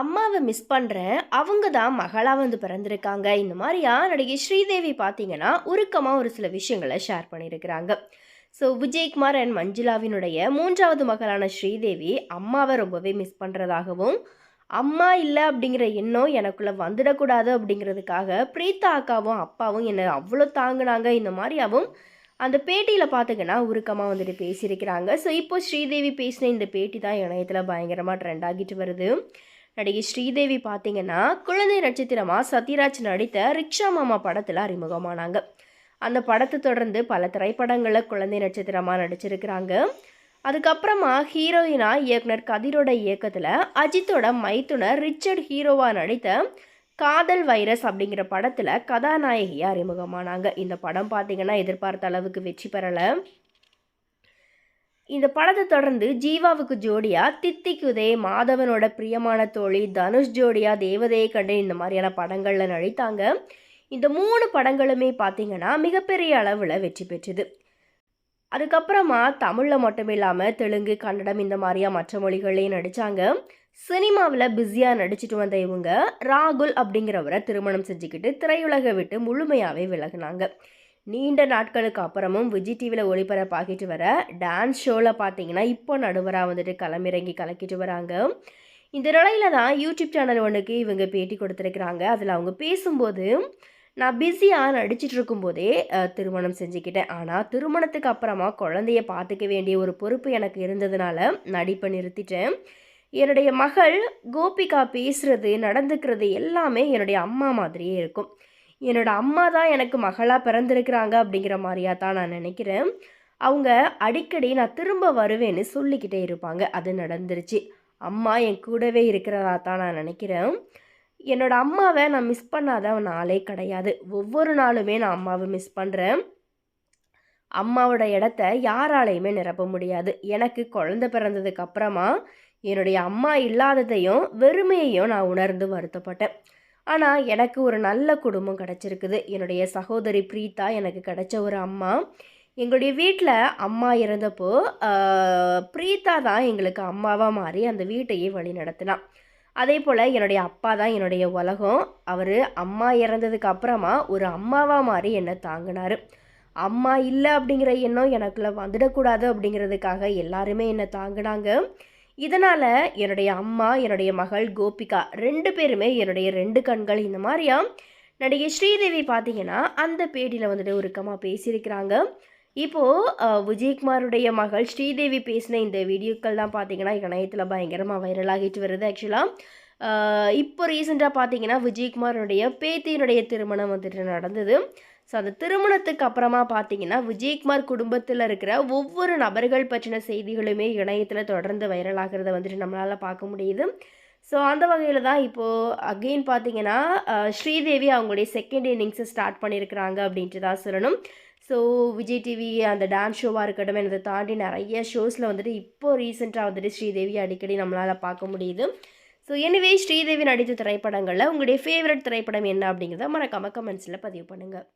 அம்மாவை மிஸ் பண்ணுறேன் அவங்க தான் மகளாக வந்து பிறந்திருக்காங்க. இந்த மாதிரியா நடிகை ஸ்ரீதேவி பார்த்தீங்கன்னா உருக்கமாக ஒரு சில விஷயங்களை ஷேர் பண்ணியிருக்கிறாங்க. ஸோ விஜயகுமார் அண்ட் மஞ்சுளாவினுடைய மூன்றாவது மகளான ஸ்ரீதேவி அம்மாவை ரொம்பவே மிஸ் பண்ணுறதாகவும் அம்மா இல்லை அப்படிங்கிற எண்ணம் எனக்குள்ளே வந்துடக்கூடாது அப்படிங்கிறதுக்காக பிரீத்தா அக்காவும் அப்பாவும் என்னை அவ்வளோ தாங்கினாங்க. இந்த மாதிரியாவும் அந்த பேட்டியில் பார்த்திங்கன்னா உருக்கமாக வந்துட்டு பேசியிருக்கிறாங்க. ஸோ இப்போ ஸ்ரீதேவி பேசின இந்த பேட்டி தான் இணையத்தில் பயங்கரமாக ட்ரெண்ட் ஆகிட்டு வருது. நடிகை ஸ்ரீதேவி பார்த்தீங்கன்னா குழந்தை நட்சத்திரமாக சத்யராஜ் நடித்த ரிக்ஷா மாமா படத்தில் அறிமுகமானாங்க. அந்த படத்தை தொடர்ந்து பல திரைப்படங்களில் குழந்தை நட்சத்திரமாக நடிச்சிருக்கிறாங்க. அதுக்கப்புறமா ஹீரோயினா இயக்குனர் கதிரோட இயக்கத்தில் அஜித்தோட மைத்துனர் ரிச்சர்ட் ஹீரோவாக நடித்த காதல் வைரஸ் அப்படிங்கிற படத்தில் கதாநாயகியாக அறிமுகமானாங்க. இந்த படம் பார்த்திங்கன்னா எதிர்பார்த்த அளவுக்கு வெற்றி பெறலை. இந்த படத்தை தொடர்ந்து ஜீவாவுக்கு ஜோடியா தித்திக்குதே மாதவனோட பிரியமான தோழி தனுஷ் ஜோடியா தேவதையை கண்டு இந்த மாதிரியான படங்களில் நடித்தாங்க. இந்த மூணு படங்களுமே பார்த்தீங்கன்னா மிகப்பெரிய அளவில் வெற்றி பெற்றுது. அதுக்கப்புறமா தமிழில் மட்டும் இல்லாமல் தெலுங்கு கன்னடம் இந்த மாதிரியா மற்ற மொழிகள்லையும் நடித்தாங்க சினிமாவில் பிஸியாக நடிச்சிட்டு வந்த இவங்க ராகுல் அப்படிங்கிறவரை திருமணம் செஞ்சுக்கிட்டு திரையுலகை விட்டு முழுமையாகவே விலகினாங்க. நீண்ட நாட்களுக்கு அப்புறமும் விஜய் டிவியில் ஒளிபரப்பாகிட்டு வர டான்ஸ் ஷோவில் பார்த்தீங்கன்னா இப்போ நடுவராக வந்துட்டு களமிறங்கி கலக்கிட்டு வராங்க. இந்த நிலையில தான் யூடியூப் சேனல் ஒன்றுக்கு இவங்க பேட்டி கொடுத்துருக்குறாங்க. அதில் அவங்க பேசும்போது நான் பிஸியாக நடிச்சிட்டு இருக்கும்போதே திருமணம் செஞ்சுக்கிட்டேன். ஆனால் திருமணத்துக்கு அப்புறமா குழந்தைய பார்த்துக்க வேண்டிய ஒரு பொறுப்பு எனக்கு இருந்ததுனால நடிப்பை நிறுத்திட்டேன். என்னுடைய மகள் கோபிகா பேசுகிறது நடந்துக்கிறது எல்லாமே என்னுடைய அம்மா மாதிரியே இருக்கும். என்னோட அம்மா தான் எனக்கு மகளாக பிறந்திருக்கிறாங்க அப்படிங்கிற மாதிரியா தான் நான் நினைக்கிறேன். அவங்க அடிக்கடி நான் திரும்ப வருவேன்னு சொல்லிக்கிட்டே இருப்பாங்க. அது நடந்துருச்சு. அம்மா என் கூடவே இருக்கிறதா தான் நான் நினைக்கிறேன். என்னோட அம்மாவை நான் மிஸ் பண்ணாத நாளே கிடையாது. ஒவ்வொரு நாளுமே நான் அம்மாவை மிஸ் பண்ணுறேன் அம்மாவோட இடத்த யாராலையுமே நிரப்ப முடியாது. எனக்கு குழந்த பிறந்ததுக்கு அப்புறமா என்னுடைய அம்மா இல்லாததையும் வெறுமையையும் நான் உணர்ந்து வருத்தப்பட்டேன். ஆனால் எனக்கு ஒரு நல்ல குடும்பம் கிடச்சிருக்குது. என்னுடைய சகோதரி பிரீத்தா எனக்கு கிடச்ச ஒரு அம்மா. எங்களுடைய வீட்டில் அம்மா இறந்தப்போ பிரீத்தா தான் எங்களுக்கு அம்மாவாக மாறி அந்த வீட்டையே வழி நடத்தினான் அதே போல் என்னுடைய அப்பா தான் என்னுடைய உலகம். அவர் அம்மா இறந்ததுக்கு அப்புறமா ஒரு அம்மாவாக மாறி என்னை தாங்கினார். அம்மா இல்லை அப்படிங்கிற எண்ணம் எனக்குள்ளே வந்துடக்கூடாது அப்படிங்கிறதுக்காக எல்லாருமே என்னை தாங்கினாங்க. இதனால் என்னுடைய அம்மா என்னுடைய மகள் கோபிகா ரெண்டு பேருமே என்னுடைய ரெண்டு கண்கள் இந்த மாதிரியா? நடிகை ஸ்ரீதேவி பார்த்தீங்கன்னா அந்த பேட்டியில் வந்துட்டு உருக்கமாக பேசியிருக்கிறாங்க. இப்போது விஜயகுமாருடைய மகள் ஸ்ரீதேவி பேசின இந்த வீடியோக்கள் தான் பார்த்தீங்கன்னா இணையத்தில் பயங்கரமாக வைரலாகிட்டு வருது ஆக்சுவலாக இப்போ ரீசெண்டாக பார்த்தீங்கன்னா விஜயகுமாரனுடைய பேத்தியினுடைய திருமணம் வந்துட்டு நடந்தது. ஸோ அந்த திருமணத்துக்கு அப்புறமா பார்த்தீங்கன்னா விஜயகுமார் குடும்பத்தில் இருக்கிற ஒவ்வொரு நபர்கள் பற்றின செய்திகளுமே இணையத்தில் தொடர்ந்து வைரலாகிறத வந்துட்டு நம்மளால் பார்க்க முடியுது. ஸோ அந்த வகையில் தான் இப்போது அகெயின் பார்த்தீங்கன்னா ஸ்ரீதேவி அவங்களுடைய செகண்ட் இன்னிங்ஸை ஸ்டார்ட் பண்ணியிருக்கிறாங்க அப்படின்ட்டு தான் சொல்லணும். ஸோ விஜய் டிவி அந்த டான்ஸ் ஷோவாக இருக்கட்டும் அதை தாண்டி நிறைய ஷோஸில் வந்துட்டு இப்போது ரீசெண்டாக வந்துட்டு ஸ்ரீதேவி அடிக்கடி நம்மளால் பார்க்க முடியுது. ஸோ எனவே ஸ்ரீதேவி நடித்த திரைப்படங்களில் உங்களுடைய ஃபேவரட் திரைப்படம் என்ன அப்படிங்கிறத மறக்காமல் கமெண்ட்ஸில் பதிவு பண்ணுங்கள்